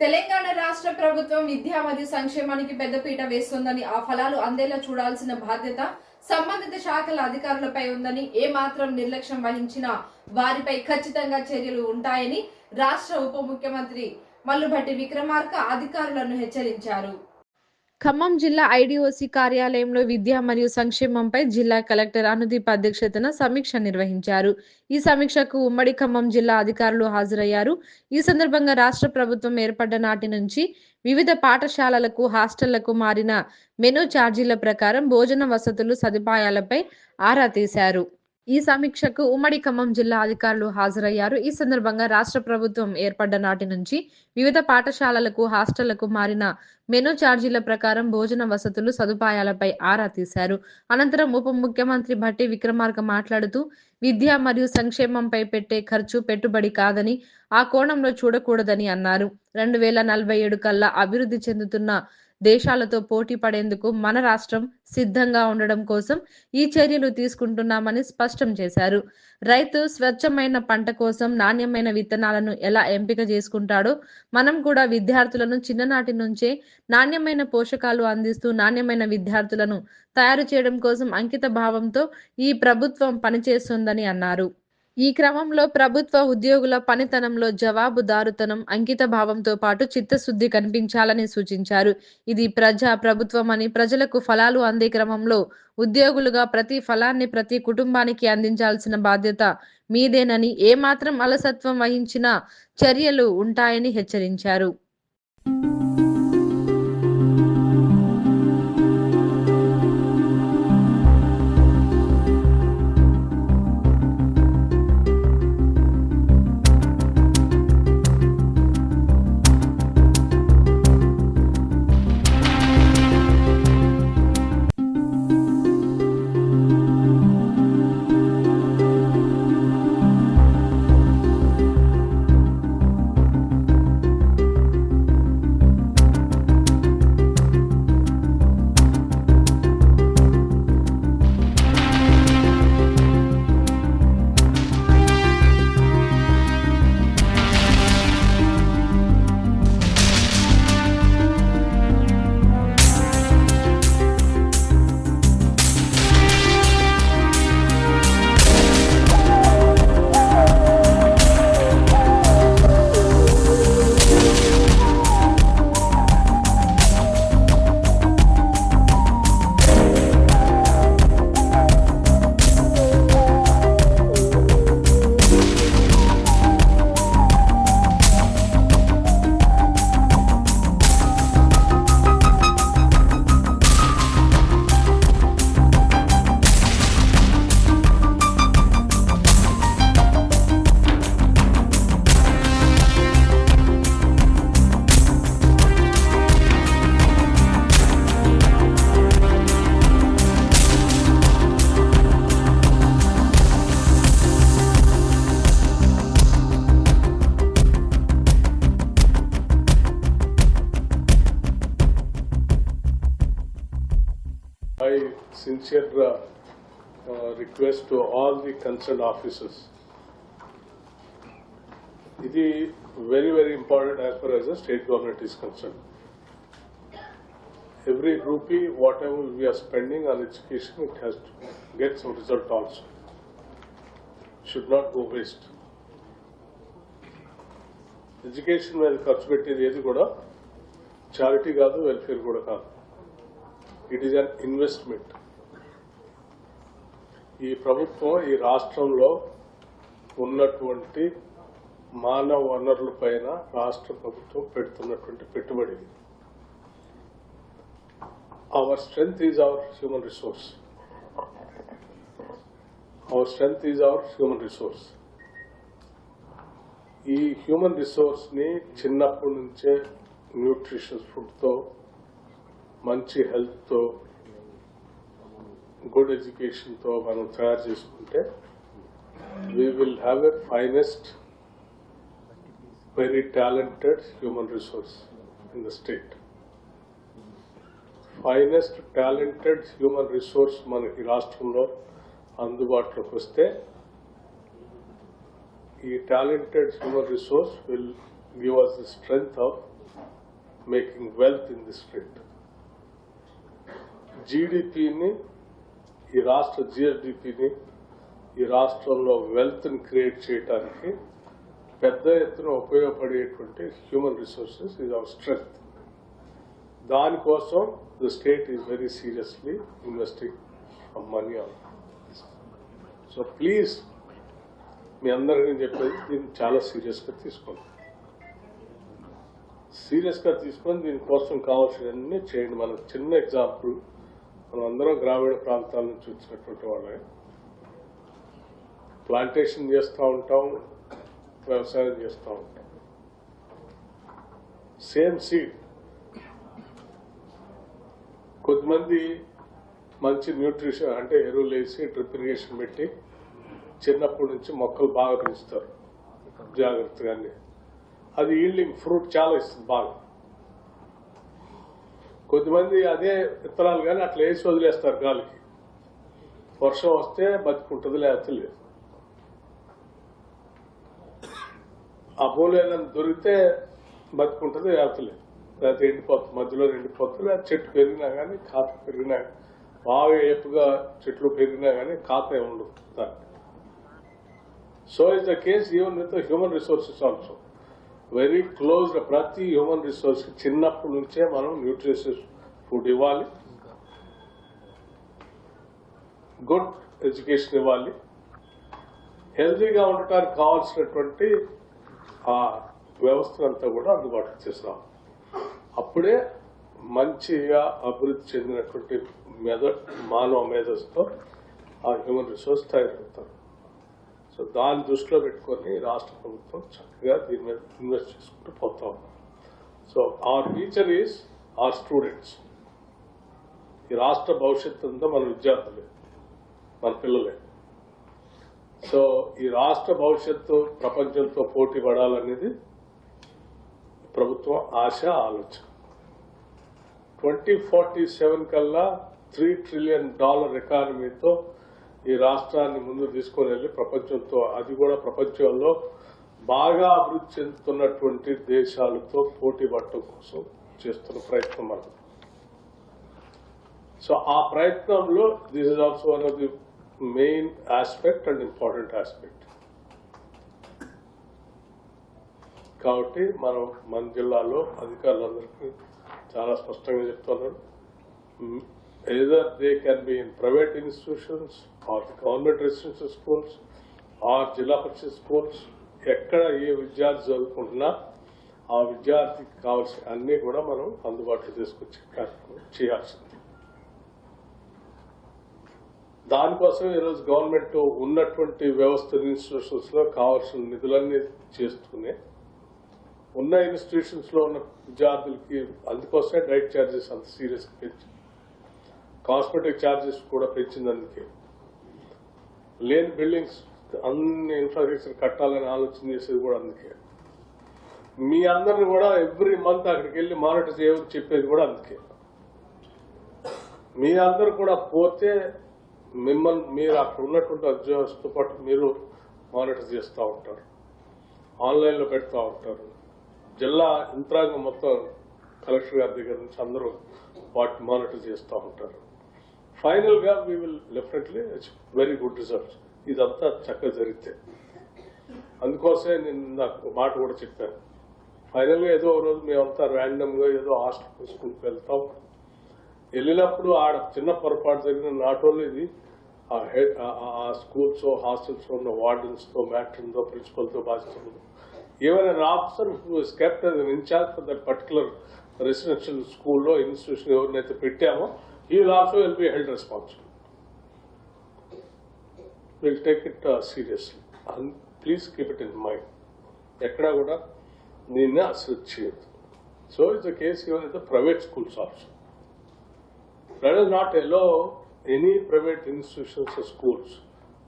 తెలంగాణ రాష్ట్ర ప్రభుత్వం విద్యా మరియు సంక్షేమానికి పెద్దపీట వేస్తోందని ఆ ఫలాలు అందేలా చూడాల్సిన బాధ్యత సంబంధిత శాఖల అధికారులపై ఉందని ఏ మాత్రం నిర్లక్ష్యం వహించినా వారిపై ఖచ్చితంగా చర్యలు ఉంటాయని రాష్ట్ర ఉప ముఖ్యమంత్రి మల్లుభట్టి విక్రమార్క అధికారులను హెచ్చరించారు. ఖమ్మం జిల్లా ఐడిఓసి కార్యాలయంలో విద్య మరియు సంక్షేమంపై జిల్లా కలెక్టర్ అనుదీప్ అధ్యక్షతన సమీక్ష నిర్వహించారు. ఈ సమీక్షకు ఉమ్మడి ఖమ్మం జిల్లా అధికారులు హాజరయ్యారు. ఈ సందర్భంగా రాష్ట్ర ప్రభుత్వం ఏర్పడ్డ నాటి నుంచి వివిధ పాఠశాలలకు హాస్టళ్ళకు మారిన మెనూ ఛార్జీల ప్రకారం భోజన వసతులు సదుపాయాలపై ఆరా తీశారు. ఈ సమీక్షకు ఉమ్మడి ఖమ్మం జిల్లా అధికారులు హాజరయ్యారు. ఈ సందర్భంగా రాష్ట్ర ప్రభుత్వం ఏర్పడ్డ నాటి నుంచి వివిధ పాఠశాలలకు హాస్టళ్ళకు మారిన మెను ఛార్జీల ప్రకారం భోజన వసతులు సదుపాయాలపై ఆరా తీశారు. అనంతరం ఉప ముఖ్యమంత్రి భట్టి విక్రమార్క మాట్లాడుతూ విద్య మరియు సంక్షేమంపై పెట్టే ఖర్చు పెట్టుబడి కాదని ఆ కోణంలో చూడకూడదని అన్నారు. రెండు వేల నలభై ఏడు కల్లా అభివృద్ధి చెందుతున్న దేశాలతో పోటీ పడేందుకు మన రాష్ట్రం సిద్ధంగా ఉండడం కోసం ఈ చర్యలు తీసుకుంటున్నామని స్పష్టం చేశారు. రైతు స్వచ్ఛమైన పంట కోసం నాణ్యమైన విత్తనాలను ఎలా ఎంపిక చేసుకుంటాడో మనం కూడా విద్యార్థులను చిన్ననాటి నుంచే నాణ్యమైన పోషకాలు అందిస్తూ నాణ్యమైన విద్యార్థులను తయారు చేయడం కోసం అంకిత భావంతో ఈ ప్రభుత్వం పనిచేస్తుందని అన్నారు. ఈ క్రమంలో ప్రభుత్వ ఉద్యోగుల పనితనంలో జవాబుదారుతనం అంకిత భావంతో పాటు చిత్తశుద్ధి కనిపించాలని సూచించారు. ఇది ప్రజా ప్రభుత్వం అని ప్రజలకు ఫలాలు అందే క్రమంలో ఉద్యోగులుగా ప్రతి ఫలాన్ని ప్రతి కుటుంబానికి అందించాల్సిన బాధ్యత మీదేనని ఏమాత్రం అలసత్వం వహించిన చర్యలు ఉంటాయని హెచ్చరించారు. request to all the concerned officers. ఇది very very important as far as the state government is concerned. Every rupee, whatever we are spending on education, it has to get some result also. Should not go waste. Education మీద ఖర్చు పెట్టేది ఏది కూడా charity కాదు welfare కూడా కాదు it is an investment ఈ ప్రభుత్వం ఈ రాష్ట్రంలో ఉన్నటువంటి మానవ వనరుల పైన రాష్ట్ర ప్రభుత్వం పెడుతున్నటువంటి పెట్టుబడి. Our strength is our human resource our strength is our human resource ఈ హ్యూమన్ రిసోర్స్ని చిన్నప్పటి నుంచే న్యూట్రిషన్ ఫుడ్తో మంచి హెల్త్తో గుడ్ ఎడ్యుకేషన్తో మనం తయారు చేసుకుంటే we will have a finest very talented human resource in the state finest talented human resource మనకి రాష్ట్రంలో అందుబాటులోకి వస్తే ఈ talented human resource will give us the strength of making wealth in the state. జీడిపిని ఈ రాష్ట్ర జిఎస్డిపిని ఈ రాష్ట్రంలో వెల్త్ని క్రియేట్ చేయడానికి పెద్ద ఎత్తున ఉపయోగపడేటువంటి హ్యూమన్ రిసోర్సెస్ ఇది అవర్ స్ట్రెంగ్త్ దానికోసం the state is very seriously investing money on so please మీ అందరికీ చెప్పేది దీన్ని చాలా సీరియస్గా తీసుకోండి. సీరియస్గా తీసుకొని దీనికోసం కావాల్సినవన్నీ చేయండి. మనకు చిన్న ఎగ్జాంపుల్ మనం అందరం గ్రామీణ ప్రాంతాల నుంచి వచ్చినటువంటి వాళ్ళే. ప్లాంటేషన్ చేస్తూ ఉంటాం వ్యవసాయం చేస్తూ ఉంటాం. సేమ్ సీడ్ కొద్దిమంది మంచి న్యూట్రిషన్ అంటే ఎరువులు వేసి డ్రిప్ ఇరిగేషన్ పెట్టి చిన్నప్పటి నుంచి మొక్కలు బాగా పెంచుతారు. జాగ్రత్తగానే. అది ఈల్డింగ్ ఫ్రూట్ చాలా ఇస్తుంది బాగా. కొద్దిమంది అదే విత్తనాలు కానీ అట్లా వేసి వదిలేస్తారు గాలికి. వర్షం వస్తే బతుకుంటుంది లేకపోతే లేదు. ఆ భూమి దొరికితే బతుకుంటుంది లేకపోతే లేదు. లేకపోతే ఎండిపోతుంది. మధ్యలో ఎండిపోతుంది. చెట్టు పెరిగినా కానీ ఖాత పెరిగినా బాగా ఏపుగా చెట్లు పెరిగినా కానీ ఖాత ఏమి ఉండదు దానికి so is the case even with human resources also very close ప్రతి హ్యూమన్ రిసోర్స్ చిన్నప్పటి నుంచే మనం న్యూట్రిషియస్ ఫుడ్ ఇవ్వాలి. గుడ్ ఎడ్యుకేషన్ ఇవ్వాలి. హెల్తీగా ఉండటానికి కావాల్సినటువంటి ఆ వ్యవస్థనంతా కూడా అందుబాటులో చేస్తాం అప్పుడే మంచిగా అభివృద్ధి చెందినటువంటి మెద మానవ మేధస్తో ఆ హ్యూమన్ రిసోర్స్ తయారవుతారు సో దాన్ని దృష్టిలో పెట్టుకొని రాష్ట్ర ప్రభుత్వం చక్కగా దీని మీద ఇన్వెస్ట్ చేసుకుంటూ పోతా ఉన్నాం so our future is our students. ఈ రాష్ట్ర భవిష్యత్తు అంతా మన విద్యార్థులే మన పిల్లలే. సో ఈ రాష్ట్ర భవిష్యత్తు ప్రపంచంతో పోటీ పడాలనేది ప్రభుత్వం ఆశ ఆలోచన. ట్వంటీ ఫార్టీ సెవెన్ కల్లా త్రీ ట్రిలియన్ డాలర్ ఎకానమీతో ఈ రాష్ట్రాన్ని ముందు తీసుకొని వెళ్ళి ప్రపంచంతో అది కూడా ప్రపంచంలో బాగా అభివృద్ధి చెందుతున్నటువంటి దేశాలతో పోటీ పడటం కోసం చేస్తున్న ప్రయత్నం మనం సో ఆ ప్రయత్నంలో this is also one of the main aspect and important aspect కాబట్టి మనం మన జిల్లాలో అధికారులందరికీ చాలా స్పష్టంగా చెప్తున్నాను. Either they can be in private institutions or government residential schools or Zilla Parishad schools ఎక్కడ ఏ విద్యార్థి చదువుకుంటున్నా ఆ విద్యార్థికి కావాల్సిన అన్ని కూడా మనం అందుబాటులో తీసుకొచ్చి కార్యక్రమం చేయాల్సింది. దానికోసం ఈరోజు గవర్నమెంట్ ఉన్నటువంటి వ్యవస్థ ఇన్స్టిట్యూషన్స్లో కావాల్సిన నిధులన్నీ చేస్తూనే ఉన్న ఇన్స్టిట్యూషన్స్లో ఉన్న విద్యార్థులకి అందుకోసమే డైట్ ఛార్జెస్ అంత సీరియస్ పెంచి కాస్మెటిక్ ఛార్జెస్ కూడా పెంచింది అందుకే లేని బిల్డింగ్స్ అన్ని ఇన్ఫ్రాస్ట్రక్చర్ కట్టాలని ఆలోచన చేసేది కూడా అందుకే. మీ అందరిని కూడా ఎవ్రీ మంత్ అక్కడికి వెళ్ళి మానిటర్ చేయమని చెప్పేది కూడా అందుకే. మీ అందరు కూడా పోతే మిమ్మల్ని మీరు అక్కడ ఉన్నటువంటి ఉద్యోగస్తుతో పాటు మీరు మానిటర్ చేస్తూ ఉంటారు. ఆన్లైన్లో పెడతా ఉంటారు. జిల్లా యంత్రాంగం మొత్తం కలెక్టర్ గారి దగ్గర నుంచి అందరూ వాటిని మానిటర్ చేస్తూ ఉంటారు. ఫైనల్గా we will definitely very good results ఇదంతా చక్కగా జరిగితే. అందుకోసమే నేను నాకు మాట కూడా చెప్పాను. ఫైనల్గా ఏదో ఒక రోజు మేమంతా ర్యాండమ్గా ఏదో హాస్టల్ స్కూల్కి వెళ్తాం. వెళ్ళినప్పుడు ఆడ చిన్న పొరపాటు జరిగిన నాట్ ఓన్లీ ఇది ఆ హెడ్ ఆ స్కూల్స్ హాస్టల్స్ ఉన్న వార్డెన్స్తో ప్రిన్సిపల్తో తో ప్రిన్సిపల్తో బాధితులు ఏమైనా officer kept incharge for that particular residential స్కూల్లో ఇన్స్టిట్యూషన్ ఎవరినైతే పెట్టామో he will also will be held responsible. We'll take it uh, seriously. And please keep it in mind. ఎక్కడ కూడా దీన్ని అసలు చేయదు so it's the case even in the private schools also that is not allow any private institutions schools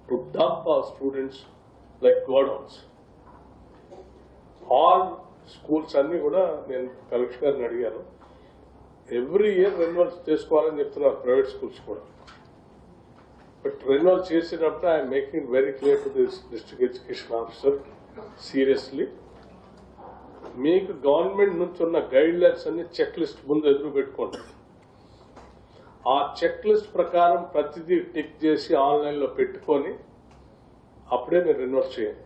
to dump our students like godowns all schools అన్నీ కూడా నేను collector గారిని అడిగాను ఎవ్రీ ఇయర్ రెన్యువల్ చేసుకోవాలని చెప్తున్నారు ప్రైవేట్ స్కూల్స్ కూడా. But renewal చేసేటప్పుడు I'm making very clear to this district education officer seriously మీకు గవర్నమెంట్ నుంచి ఉన్న గైడ్ లైన్స్ అన్ని చెక్ లిస్ట్ ముందు ఎదురు పెట్టుకోండి. ఆ చెక్ లిస్ట్ ప్రకారం ప్రతిదీ టిక్ చేసి ఆన్లైన్లో పెట్టుకొని అప్పుడే మీరు రెన్యువల్ చేయండి.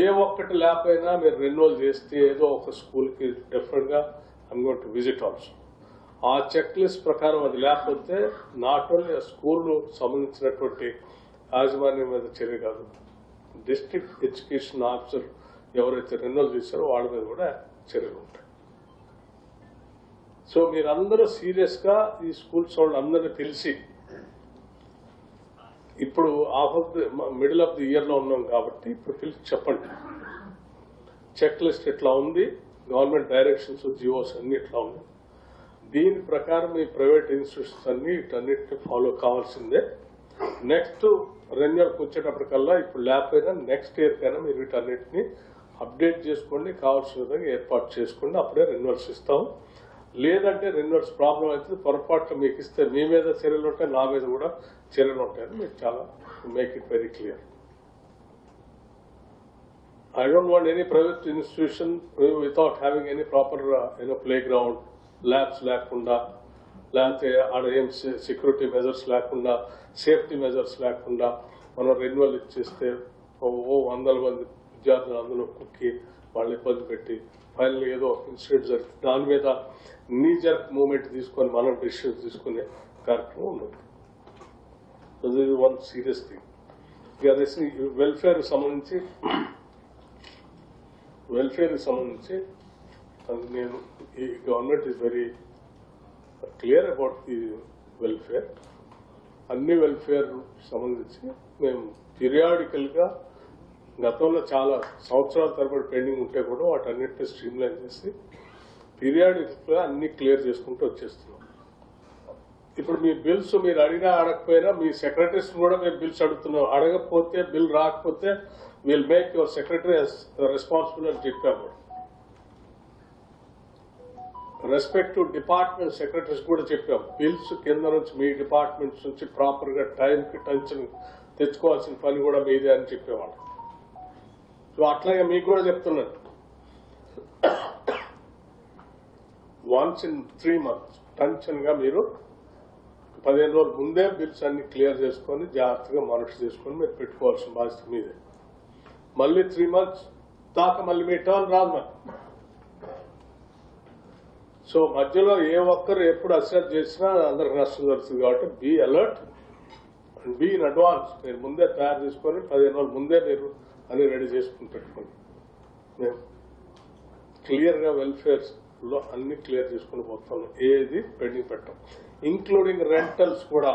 ఏ ఒక్కటి లేకపోయినా మీరు రెన్యువల్ చేస్తే ఏదో ఒక స్కూల్కి డిఫరెంట్గా I'm going to visit also ఆ చెక్ లిస్ట్ ప్రకారం అది లేకపోతే నాట్ ఓన్లీ స్కూల్ సంబంధించినటువంటి యాజమాన్యం మీద చర్య కాదు. డిస్ట్రిక్ట్ ఎడ్యుకేషన్ ఆఫీసర్ ఎవరైతే రెన్యువల్ చేశారో వాళ్ళ మీద కూడా చర్యలు ఉంటాయి. సో మీరందరూ సీరియస్గా ఈ స్కూల్స్ వాళ్ళు తెలిసి ఇప్పుడు of of the middle of the ఇయర్లో ఉన్నాం కాబట్టి ఇప్పుడు పిలిచి చెప్పండి. చెక్ లిస్ట్ ఎట్లా ఉంది? గవర్నమెంట్ డైరెక్షన్స్ జియోస్ అన్ని ఇట్లా ఉన్నాయి? దీని ప్రకారం ఈ ప్రైవేట్ ఇన్స్టిట్యూషన్స్ అన్ని ఇటన్నిటిని ఫాలో కావాల్సిందే. నెక్స్ట్ రెన్యూల్కి వచ్చేటప్పటికల్లా ఇప్పుడు లేకపోయినా నెక్స్ట్ ఇయర్ కైనా మీరు వీటన్నిటిని అప్డేట్ చేసుకోండి కావాల్సిన విధంగా ఏర్పాటు చేసుకోండి అప్పుడే రెన్యూల్స్ ఇస్తాం. లేదంటే రెన్యూల్స్ ప్రాబ్లం అయితే పొరపాట్లు మీకు ఇస్తే మీ మీద చర్యలు ఉంటాయి నా మీద కూడా చర్యలు ఉంటాయని మీకు చాలా make it very clear I don't want any private institution uh, without having any proper, uh, you know, playground, labs లేకుండా లేకపోతే ఆడ ఏం సెక్యూరిటీ మెజర్స్ లేకుండా సేఫ్టీ మెజర్స్ లేకుండా మనం రెన్యువల్ ఇచ్చేస్తే ఓ ఓ వందల మంది విద్యార్థులు అందులో కుక్కి వాళ్ళు ఇబ్బంది పెట్టి ఫైనల్ ఏదో ఇన్సిడెంట్ జరిగింది దాని మీద నీ జర్క్ మూమెంట్ తీసుకొని మనం డిసిషన్ తీసుకునే కార్యక్రమం ఉండదు వన్ సీరియస్ థింగ్ ఇక వెల్ఫేర్ సంబంధించి వెల్ఫేర్ సంబంధించి నేను ఈ government is very clear about the welfare అన్ని వెల్ఫేర్ సంబంధించి మేము పీరియాడికల్గా గతంలో చాలా సంవత్సరాల తరబడి పెండింగ్ ఉంటే కూడా వాటన్నిటిని స్ట్రీమ్ లైన్ చేసి పీరియాడికల్గా అన్ని క్లియర్ చేసుకుంటూ వచ్చేస్తున్నాం. ఇప్పుడు మీ బిల్స్ మీరు అడిగినా అడగకపోయినా మీ సెక్రటరీస్ కూడా మేము బిల్స్ అడుగుతున్నాం. అడగకపోతే బిల్ రాకపోతే will make your secretary responsible అని చెప్పాము రెస్పెక్టివ్ డిపార్ట్మెంట్ సెక్రటరీస్ కూడా చెప్పాం. బిల్స్ కింద నుంచి మీ డిపార్ట్మెంట్స్ నుంచి ప్రాపర్గా టైంకి టెన్షన్ తెచ్చుకోవాల్సిన పని కూడా మీదే అని చెప్పేవాళ్ళు. సో అట్లాగే మీకు కూడా చెప్తున్నాను. వన్స్ ఇన్ త్రీ మంత్స్ టెన్షన్గా మీరు పదిహేను రోజుల ముందే బిల్స్ అన్ని క్లియర్ చేసుకొని జాగ్రత్తగా మానిటర్ చేసుకొని మీరు పెట్టుకోవాల్సిన బాధ్యత మీదే. మళ్ళీ త్రీ మంత్స్ దాకా మళ్ళీ మీ టర్న్ రాదు మరి. సో మధ్యలో ఏ ఒక్కరు ఎప్పుడు అసెప్ట్ చేసినా అందరికి నష్టం జరుగుతుంది కాబట్టి be alert and be in advance మీరు ముందే తయారు చేసుకొని పదిహేను రోజుల ముందే మీరు అన్ని రెడీ చేసుకుని పెట్టుకోండి. మేము క్లియర్గా వెల్ఫేర్లో అన్ని క్లియర్ చేసుకుని పోతాను ఏది పెండింగ్ పెట్టాం. ఇంక్లూడింగ్ రెంటల్స్ కూడా.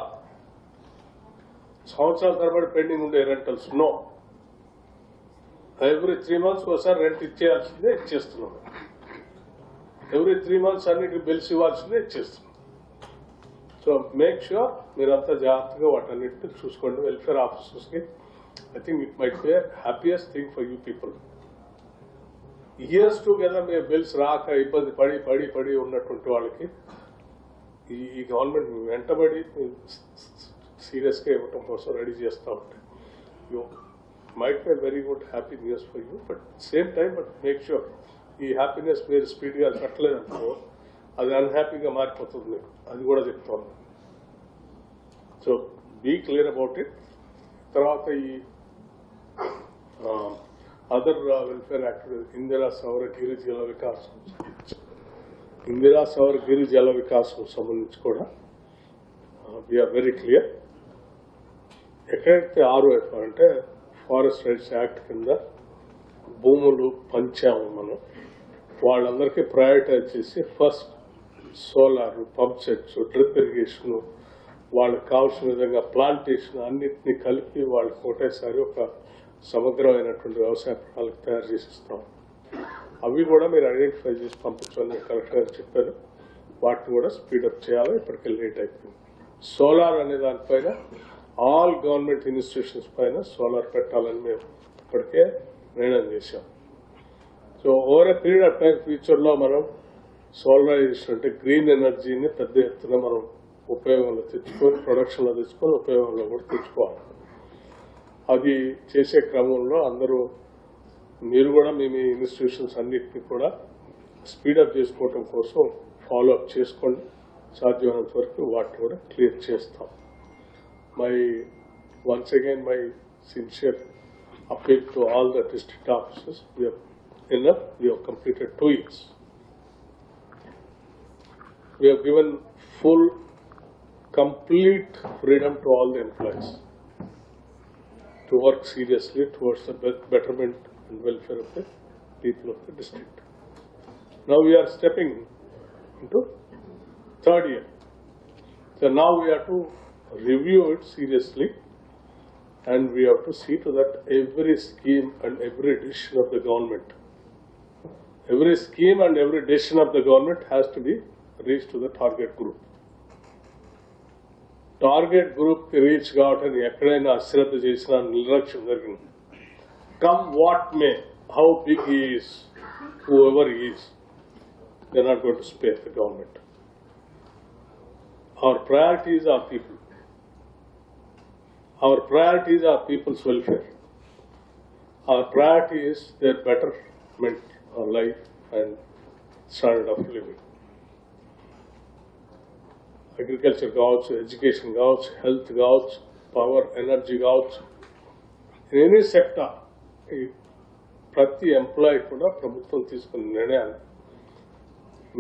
సంవత్సరాల తరబడి పెండింగ్ ఉండే rentals no every three months ఒకసారి రెంట్ ఇచ్చేయాల్సిందే ఇచ్చేస్తున్నాం. ఎవ్రీ త్రీ మంత్స్ అన్నిటికి బిల్స్ ఇవ్వాల్సిందే ఇచ్చేస్తున్నాం. సో మేక్ షూర్ మీరంతా జాగ్రత్తగా వాటన్నిటిని చూసుకోండి. Welfare ఆఫీసర్స్కి I think it might be happiest thing for you people years together మీరు బిల్స్ రాక ఇబ్బంది పడి పడి పడి ఉన్నటువంటి వాళ్ళకి ఈ గవర్నమెంట్ వెంటబడి సీరియస్గా ఇవ్వటం కోసం రెడీ చేస్తూ ఉంటాయి might be very good happy news for you but same time but make sure ఈ హ్యాపీనెస్ మీరు స్పీడ్గా గా అది అన్హ్యాపీగా మారిపోతుంది. మీకు అది కూడా చెప్తాను so be clear about it తర్వాత ఈ అదర్ వెల్ఫేర్ యాక్టివిటీస్ ఇందిరా సౌర గిరి జల వికాసం ఇందిరా సౌర గిరి జల వికాసం సంబంధించి కూడా వీఆర్ వెరీ క్లియర్ ఎక్కడైతే ఆరు అంటే ఫారెస్ట్ రైట్స్ యాక్ట్ కింద భూములు పంచాము మనం. వాళ్ళందరికీ ప్రయారిటైజ్ చేసి first solar pump sets drip irrigation వాళ్ళకి కావాల్సిన విధంగా ప్లాంటేషన్ అన్నిటినీ కలిపి వాళ్ళకి ఒకటేసారి ఒక సమగ్రమైనటువంటి వ్యవసాయ ప్రణాళిక తయారు చేసిస్తాం. అవి కూడా మీరు ఐడెంటిఫై చేసి పంపించాలని కలెక్టర్ గారు చెప్పారు. వాటిని కూడా స్పీడప్ చేయాలి ఇప్పటికే లేట్ అయిపోయింది. సోలార్ అనే దానిపైన ఆల్ గవర్నమెంట్ ఇన్స్టిట్యూషన్స్ పైన సోలార్ పెట్టాలని మేము ఇప్పటికే నిర్ణయం చేశాం. So over a period of time ఫ్యూచర్లో మనం సోలరైజేషన్ అంటే గ్రీన్ ఎనర్జీని పెద్ద ఎత్తున మనం ఉపయోగంలో తెచ్చుకొని ప్రొడక్షన్లో తెచ్చుకొని ఉపయోగంలో కూడా తెచ్చుకోవాలి. అది చేసే క్రమంలో అందరూ మీరు కూడా మీ మీ ఇన్స్టిట్యూషన్స్ అన్నిటిని కూడా స్పీడప్ చేసుకోవటం కోసం ఫాలో అప్ చేసుకోండి. సాధ్యమైనంత వరకు వాటిని కూడా క్లియర్ చేస్తాం. my once again my sincere appeal to all the district officers. We have enough. We have completed two years. We have given full, complete freedom to all the employees to work seriously towards the betterment and welfare of the people of the district. Now we are stepping into third year. So now we are to review it seriously and we have to see to that every scheme and every decision of the government, every scheme and every decision of the government has to be reached to the target group. Target group కి reach కావటానికి ఎక్కడైనా అశ్రద్ధ చేసినా నిర్లక్ష్యం జరిగింది come what may how big is whoever is they not got to spare the government our priorities are people Our priorities are people's welfare. Our priority is their betterment of life and standard of living. Agriculture కావచ్చు education కావచ్చు health కావచ్చు power energy కావచ్చు any sector ఈ ప్రతి employee కూడా ప్రభుత్వం తీసుకున్న నిర్ణయాలు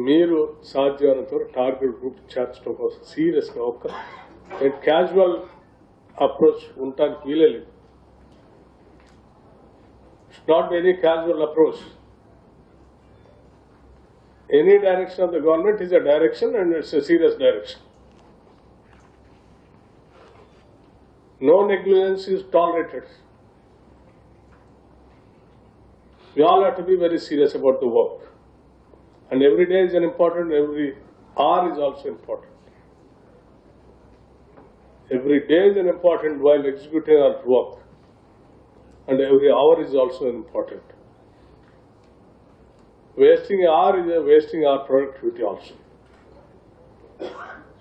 మీరు సాధ్యమైనంత వరకు టార్గెట్ గ్రూప్ చేర్చడం కోసం సీరియస్గా ఒక క్యాజువల్ approach ಉಂಟಾಗಿ ವೀಲಲ್ಲಿ It's not very casual approach. Any direction of the government is a direction and it's a serious direction. No negligence is tolerated. We all have to be very serious about the work. And every day is an important, every hour is also important. Every day is an important while executing our work. And every hour is also important. Wasting an hour is a wasting our productivity also.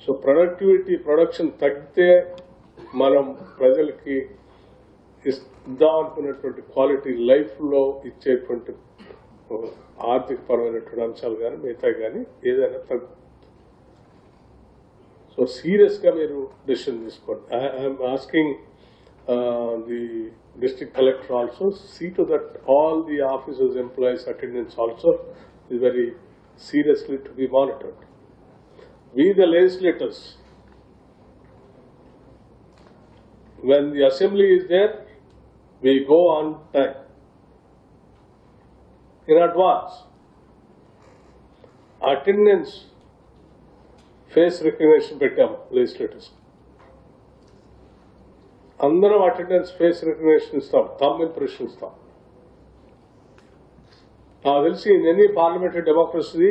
So productivity production తగ్గితే మనం ప్రజలకి ఇద్దాం అనుకున్నటువంటి quality లైఫ్లో ఇచ్చేటువంటి ఆర్థిక పరమైనటువంటి అంశాలు కానీ మిగతా కానీ ఏదైనా తగ్గు సో సీరియస్గా మీరు డెసిషన్ తీసుకోండి I'm asking the district collector also see to that all the officers employees attendance also is very seriously to be monitored we the legislators, when the assembly is there, we go on time. In advance. Attendance, face recognition పెట్టాము legislators. అందరం attendance face recognition ఇస్తాం thumb impression ఇస్తాం నాకు తెలిసి in any parliamentary democracy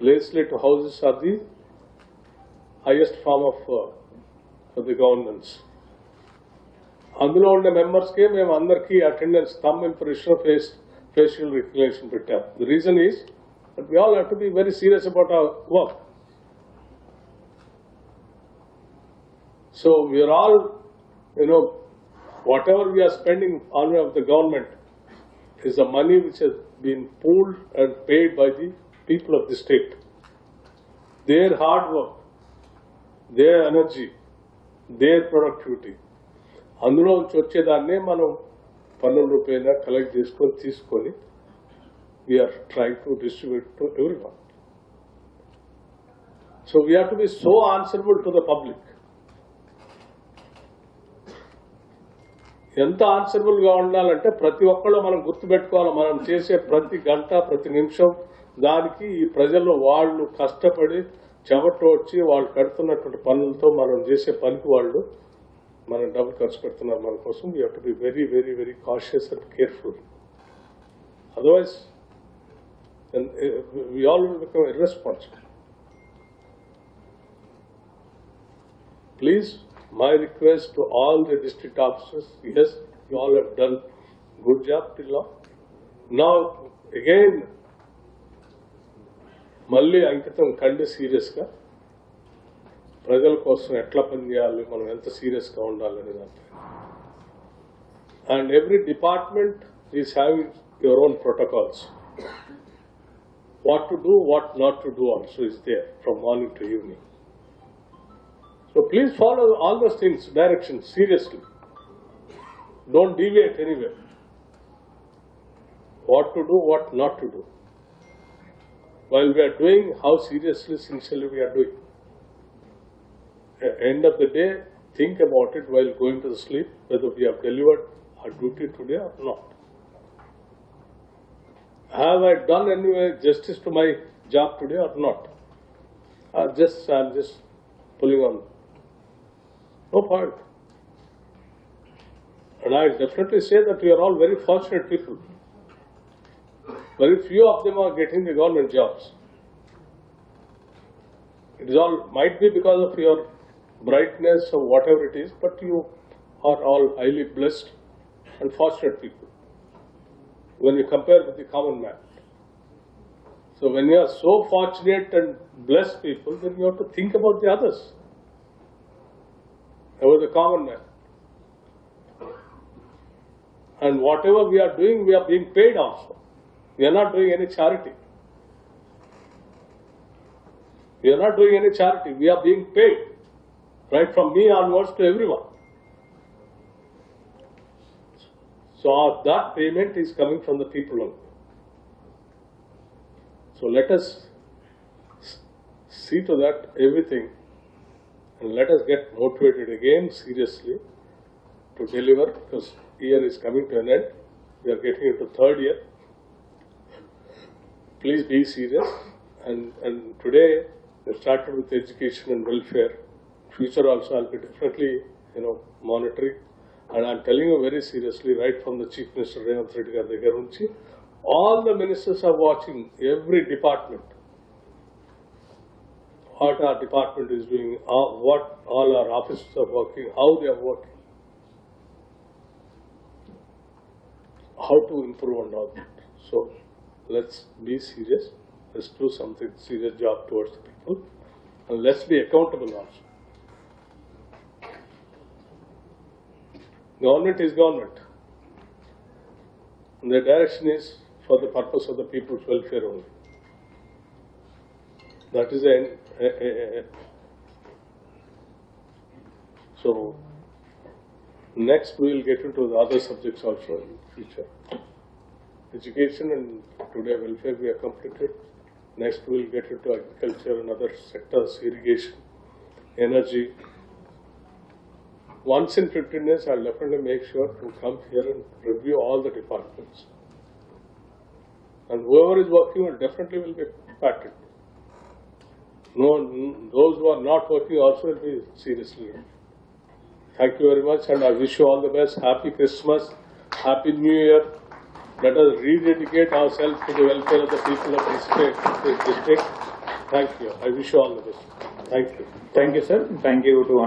legislative houses are the highest form of uh, for the governance. అందులో ఉండే మెంబర్స్కే మేము అందరికీ attendance thumb impression face facial recognition పెట్టాం the reason is but we all have to be very serious About our work so we are all you know whatever we are spending on of the government is the money which has been pooled and paid by the people of the state. Their hard work, their energy, their productivity. అందులో నుంచి వచ్చేదాన్నే మనం పన్నుల రూపాయన collect చేసుకొని తీసుకొని we are try to distribute to every one so we have to be so answerable to the public ఎంత ఆన్సరబుల్గా ఉండాలంటే ప్రతి ఒక్కళ్ళు మనం గుర్తుపెట్టుకోవాలి. మనం చేసే ప్రతి గంట ప్రతి నిమిషం దానికి ఈ ప్రజల్లో వాళ్ళు కష్టపడి చెమట వచ్చి వాళ్ళు కడుతున్నటువంటి పనులతో మనం చేసే పనికి వాళ్ళు మనం డబ్బులు ఖర్చు పెడుతున్నారు మన కోసం. We to be very very very cautious and careful otherwise we all become irresponsible please my request to all the district officers, yes, you all have done good job till now. Now, again, మళ్ళీ అంకితం కండి సీరియస్గా ప్రజల కోసం ఎట్లా పనిచేయాలి మనం ఎంత సీరియస్గా ఉండాలి అనే దాంట్లో and every department is having your own protocols. What to do, what not to do also is there from morning to evening. so please follow all those things, directions seriously. Don't deviate anywhere. What to do, what not to do. While we are doing, how seriously, sincerely we are doing. At end of the day, think about it while going to sleep, whether we have delivered our duty today or not. Have I done any justice to my job today or not? Uh, just, I'm just pulling on. No point. And I definitely say that we are all very fortunate people. Very few of them are getting the government jobs. It is all, might be because of your brightness or whatever it is, but you are all highly blessed and fortunate people when you compare with the common man. So when you are so fortunate and blessed people, then you have to think about the others, about a common man. And whatever we are doing, we are being paid also. We are not doing any charity. We are not doing any charity. We are being paid, right from me onwards to everyone. So uh, that payment is coming from the people only. So let us see to that everything and let us get motivated again seriously to deliver because year is coming to an end. We are getting into third year. Please be serious. And, and today, we started with education and welfare. Future also, I'll be definitely, you know, monitoring. And I'm telling you very seriously, right from the Chief Minister, Revanth Reddy all the ministers are watching every department. What our department is doing, uh, what all our officers are working, how they are working. How to improve and all that. So let's be serious, let's do something serious job towards the people and let's be accountable also. Government is government. And the direction is for the purpose of the people's welfare only. That is a- Eh, eh, eh, so next we will get into the other subjects also in future. Education and today welfare we have completed. Next we will get into agriculture and other sectors, irrigation, energy, once in fifteen days, I'll definitely make sure to come here and review all the departments. And whoever is working will definitely will be patted. No, those who are not working also will be seriously. Thank you very much and I wish you all the best. Happy Christmas, Happy New Year. Let us rededicate ourselves to the welfare of the people of this district. Thank you. I wish you all the best. Thank you. Thank you, sir. Thank you to